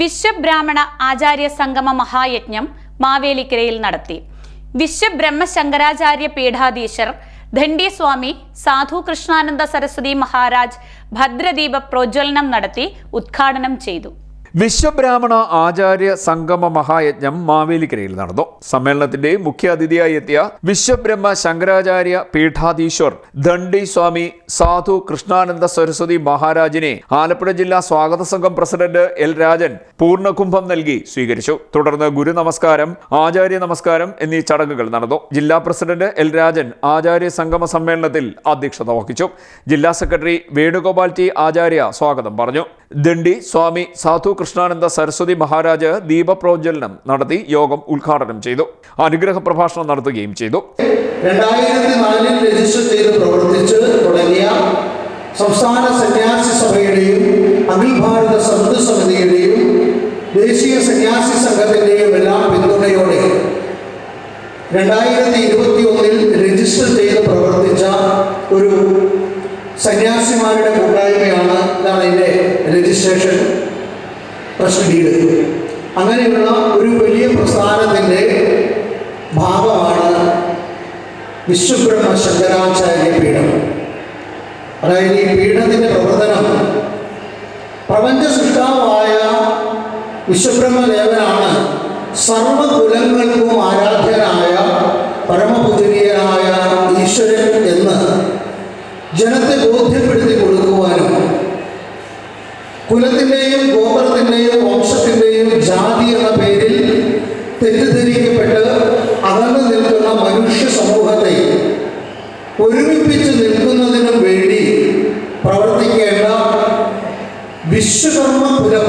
വിശ്വബ്രാഹ്മണ ആചാര്യ സംഗമ മഹായജ്ഞം മാവേലിക്കരയിൽ നടത്തി. വിശ്വബ്രഹ്മ ശങ്കരാചാര്യ പീഠാധീശർ ധണ്ഡി സ്വാമി സാധു കൃഷ്ണാനന്ദ സരസ്വതി മഹാരാജ് ഭദ്രദീപ പ്രോജ്വലനം നടത്തി ഉദ്ഘാടനം ചെയ്തു. വിശ്വബ്രാഹ്മണ ആചാര്യ സംഗമ മഹായജ്ഞം മാവേലിക്കരയിൽ നടന്നു. സമ്മേളനത്തിന്റെ മുഖ്യ അതിഥിയായി എത്തിയ വിശ്വബ്രഹ്മ ശങ്കരാചാര്യ പീഠാധീശ്വർ ദണ്ഡി സ്വാമി സാധു കൃഷ്ണാനന്ദ സരസ്വതി മഹാരാജിനെ ആലപ്പുഴ ജില്ലാ സ്വാഗത സംഘം പ്രസിഡന്റ് എൽ രാജൻ പൂർണകുംഭം നൽകി സ്വീകരിച്ചു. തുടർന്ന് ഗുരു നമസ്കാരം ആചാര്യ നമസ്കാരം എന്നീ ചടങ്ങുകൾ നടന്നു. ജില്ലാ പ്രസിഡന്റ് എൽ രാജൻ ആചാര്യ സംഗമ സമ്മേളനത്തിൽ അധ്യക്ഷത വഹിച്ചു. ജില്ലാ സെക്രട്ടറി വേണുഗോപാൽ ടി ആചാര്യ സ്വാഗതം പറഞ്ഞു. ദണ്ഡി സ്വാമി സാധു കൃഷ്ണാനന്ദ സരസ്വതി മഹാരാജ് ദീപപ്രോജ്വലനം നടത്തി യോഗം ഉദ്ഘാടനം ചെയ്തു. അനുഗ്രഹ പ്രഭാഷണം നടത്തുകയും ചെയ്തു. രണ്ടായിരത്തി നാലിൽ രജിസ്റ്റർ ചെയ്ത് പ്രവർത്തിച്ച് തുടങ്ങിയ സംസ്ഥാന സന്യാസി സഭയുടെയും അഖിൽ ഭാരത സന്ത് സമിതിയുടെയും ദേശീയ സന്യാസി സംഘത്തിന്റെയും എല്ലാം പിന്തുണയോടെ രണ്ടായിരത്തി ഇരുപത്തി ഒന്നിൽ രജിസ്റ്റർ ചെയ്ത് പ്രവർത്തിച്ച ഒരു സന്യാസിമാരുടെ കൂട്ടായ്മയാണ് ഇതാണ് എന്റെ രജിസ്ട്രേഷൻ. ട്രസ്റ്റ് ഡീഡ് അങ്ങനെയുള്ള ഒരു വലിയ പ്രസ്ഥാനത്തിന്റെ ഭാഗമാണ് വിശ്വബ്രഹ്മ ശങ്കരാചാര്യ പീഠം. അതായത് ഈ പീഠത്തിന്റെ പ്രവർത്തനം. പ്രപഞ്ച സൃഷ്ടാവായ വിശ്വബ്രഹ്മദേവനാണ് സർവകുലങ്ങൾക്കും വിശ്വകർമ്മ കുലം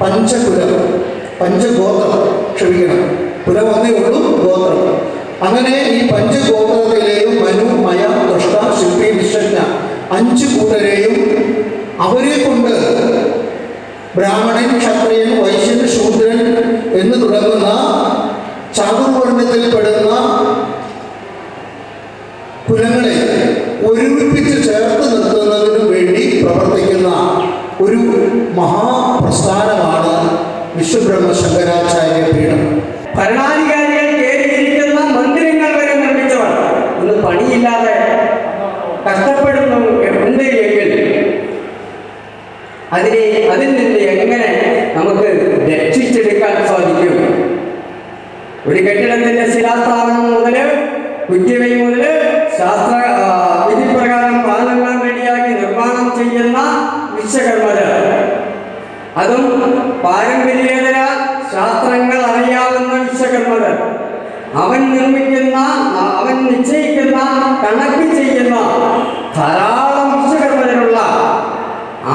പഞ്ചകുലം പഞ്ചഗോത്രം ക്ഷമിക്കണം. കുലം ഒന്നേ ഉള്ളൂ ഗോത്രം. അങ്ങനെ ഈ പഞ്ചഗോത്രത്തിലെയും മനു മയ ദൃഷ്ട ശില്പി വിശ്വജ്ഞ അഞ്ച് കൂട്ടരെയും അവരെ കൊണ്ട് ബ്രാഹ്മണൻ ക്ഷത്രിയൻ വൈശ്യൻ മഹാപ്രസ്ഥാനമാണ് വിശ്വബ്രഹ്മ ശങ്കരാചാര്യ പീഠം. ഭരണാധികാരികൾ കയറിയിരിക്കുന്ന മന്ദിരങ്ങൾ വരെ നിർമ്മിച്ചവർ. ഒന്ന് പണിയില്ലാതെ കഷ്ടപ്പെടുന്നു അതിനെ അതിൽ നിന്ന് എങ്ങനെ നമുക്ക് രക്ഷിച്ചെടുക്കാൻ സാധിക്കും? ഒരു കെട്ടിടത്തിന്റെ ശിലാസ്ഥാപനം മുതൽ കുറ്റിവൈ മുതൽ ശാസ്ത്ര വിധിപ്രകാരം പാലങ്ങൾ റെഡിയാക്കി നിർമ്മാണം ചെയ്യുന്ന വിശ്വകർമ്മര്. അതും പാരമ്പര്യേതര ശാസ്ത്രങ്ങൾ അറിയാവുന്ന വിശ്വകർമ്മര് അവൻ നിർമ്മിക്കുന്ന അവൻ നിശ്ചയിക്കുന്ന കണക്ക് ചെയ്യുന്ന ധാരാളം വിശ്വകർമ്മരുള്ള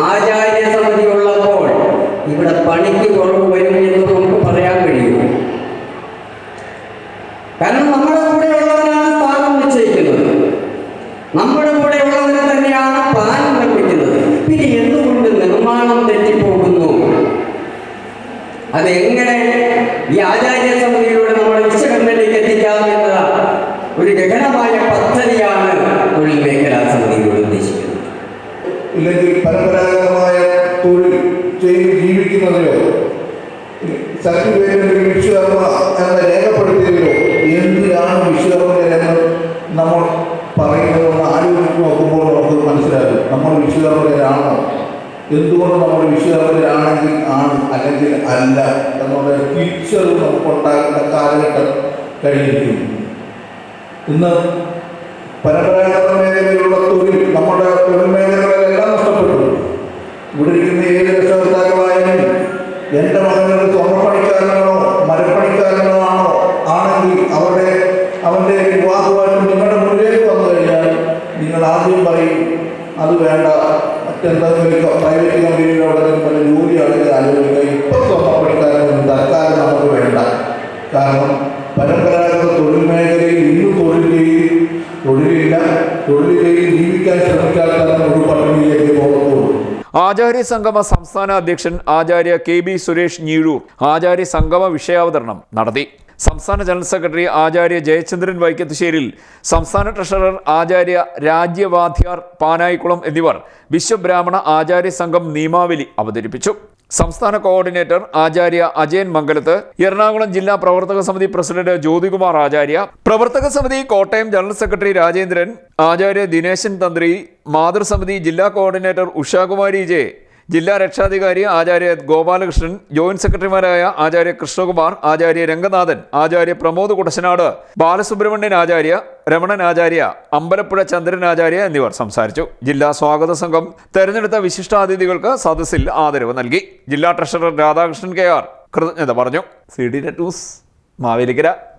ആചാര്യ സമിതി ഉള്ളപ്പോൾ ഇവിടെ പണിക്ക് കുറവ് വരും എന്ന് നമുക്ക് പറയാൻ കഴിയും. കാരണം നമ്മുടെ അതെങ്ങനെ ഈ ആചാര്യ സമിതിയിലൂടെ നമ്മുടെ വിശ്വകർമ്മയിലേക്ക് എത്തിക്കാം എന്ന ഒരു ഗഹനമായ പദ്ധതിയാണ് തൊഴിൽ മേഖലാ സമിതിയിലൂടെ ഉദ്ദേശിക്കുന്നത്. ഇല്ലെങ്കിൽ പരമ്പരാഗതമായ തൊഴിൽ ചെയ്ത് അല്ലെങ്കിൽ അല്ല എന്നുള്ള തിരിച്ചറിവ് നമുക്കുണ്ടാകുന്ന കാലഘട്ടം കഴിഞ്ഞിരിക്കുന്നു. ഇന്ന് പരമ്പരാഗത മേഖലയിലുള്ള തൊഴിൽ നമ്മുടെ തൊഴിൽ മേഖലകളെല്ലാം നഷ്ടപ്പെട്ടു. ഇവിടെ ഇരിക്കുന്ന ഏത് രക്ഷകർത്താക്കളായാലും എന്റെ മകനൊരു സ്വർണപ്പണിക്കാരനാണോ മരപ്പണിക്കാരനോ ആണോ ആണെങ്കിൽ അവരുടെ അവന്റെ വിവാഹമായിട്ട് നിങ്ങളുടെ മുന്നിലേക്ക് വന്നു കഴിഞ്ഞാൽ നിങ്ങൾ ആദ്യം പറയും അത് വേണ്ട മറ്റെന്തെങ്കിലും പ്രൈവറ്റ് കമ്പനിയിലൂടെ പല ജോലിയാണെങ്കിൽ ആലോചിക്കുക ഇപ്പം സ്വർണപ്പണിക്കാരനൊന്നും തൽക്കാലം നമുക്ക് വേണ്ട. കാരണം പരമ്പരാഗത തൊഴിൽ മേഖലയിൽ തൊഴിൽ ചെയ്യും തൊഴിലില്ല തൊഴിൽ ചെയ്ത് ജീവിക്കാൻ ഒരു പട്ടിണിയിലേക്ക് പോകത്തുള്ളൂ. ആചാര്യ സംഗമ സംസ്ഥാന അധ്യക്ഷൻ ആചാര്യ കെ ബി സുരേഷ് ഞീഴൂർ ആചാര്യ സംഗമ വിഷയാവതരണം നടത്തി. സംസ്ഥാന ജനറൽ സെക്രട്ടറി ആചാര്യ ജയചന്ദ്രൻ വൈക്കത്തുശ്ശേരിൽ സംസ്ഥാന ട്രഷറർ ആചാര്യ രാജ്യവാധ്യാർ പാനായിക്കുളം എന്നിവർ വിശ്വബ്രാഹ്മണ ആചാര്യ സംഘം നിയമാവലി അവതരിപ്പിച്ചു. സംസ്ഥാന കോർഡിനേറ്റർ ആചാര്യ അജയൻ മംഗലത്ത് എറണാകുളം ജില്ലാ പ്രവർത്തക സമിതി പ്രസിഡന്റ് ജ്യോതികുമാർ ആചാര്യ പ്രവർത്തക സമിതി കോട്ടയം ജനറൽ സെക്രട്ടറി രാജേന്ദ്രൻ ആചാര്യ ദിനേശൻ തന്ത്രി മാതൃസമിതി ജില്ലാ കോർഡിനേറ്റർ ഉഷാകുമാരി ജെ ജില്ലാ രക്ഷാധികാരി ആചാര്യ ഗോപാലകൃഷ്ണൻ ജോയിന്റ് സെക്രട്ടറിമാരായ ആചാര്യ കൃഷ്ണകുമാർ ആചാര്യ രംഗനാഥൻ ആചാര്യ പ്രമോദ് കുടശനാട് ബാലസുബ്രഹ്മണ്യൻ ആചാര്യ രമണൻ ആചാര്യ അമ്പലപ്പുഴ ചന്ദ്രൻ ആചാര്യ എന്നിവർ സംസാരിച്ചു. ജില്ലാ സ്വാഗത സംഘം തെരഞ്ഞെടുത്ത വിശിഷ്ടാതിഥികൾക്ക് സദസ്സിൽ ആദരവ് നൽകി. ജില്ലാ ട്രഷറർ രാധാകൃഷ്ണൻ കെ ആർ കൃതജ്ഞത പറഞ്ഞു. C D net news Mavelikkara.